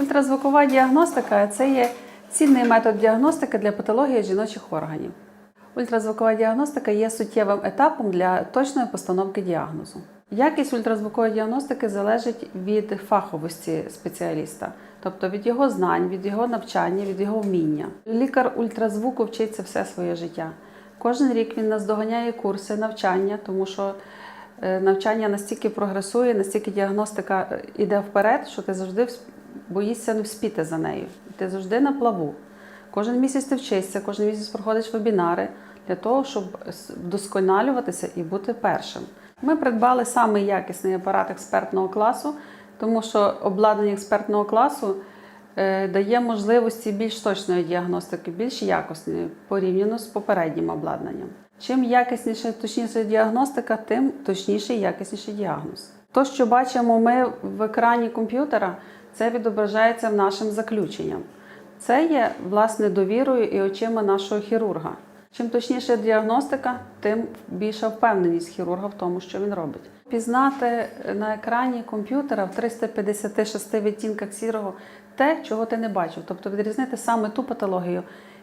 Ультразвукова діагностика це є цінний метод діагностики для патології жіночих органів. Ультразвукова діагностика є суттєвим етапом для точної постановки діагнозу. Якість ультразвукової діагностики залежить від фаховості спеціаліста, тобто від його знань, від його навчання, від його вміння. Лікар ультразвуку вчиться все своє життя. Кожен рік він наздоганяє курси навчання, тому що е, навчання настільки прогресує, настільки діагностика е, іде вперед, що ти завжди боїшся не вспіти за нею. Ти завжди на плаву. Кожен місяць ти вчишся, кожен місяць проходиш вебінари для того, щоб вдосконалюватися і бути першим. Ми придбали самий якісний апарат експертного класу, тому що обладнання експертного класу е, дає можливості більш точної діагностики, більш якісної порівняно з попереднім обладнанням. Чим якісніша, точніша діагностика, тим точніший і якісніший діагноз. То, що бачимо ми в екрані комп'ютера, це відображається нашим заключенням. Це є власне довірою і очима нашого хірурга. Чим точніша діагностика, тим більша впевненість хірурга в тому, що він робить. Пізнати на екрані комп'ютера в 356 відтінках сірого те, чого ти не бачив, тобто відрізнити саме ту патологію,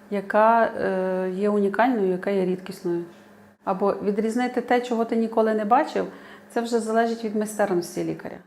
яка е, є унікальною, яка є рідкісною. Або відрізнити те, чого ти ніколи не бачив, це вже залежить від майстерності лікаря.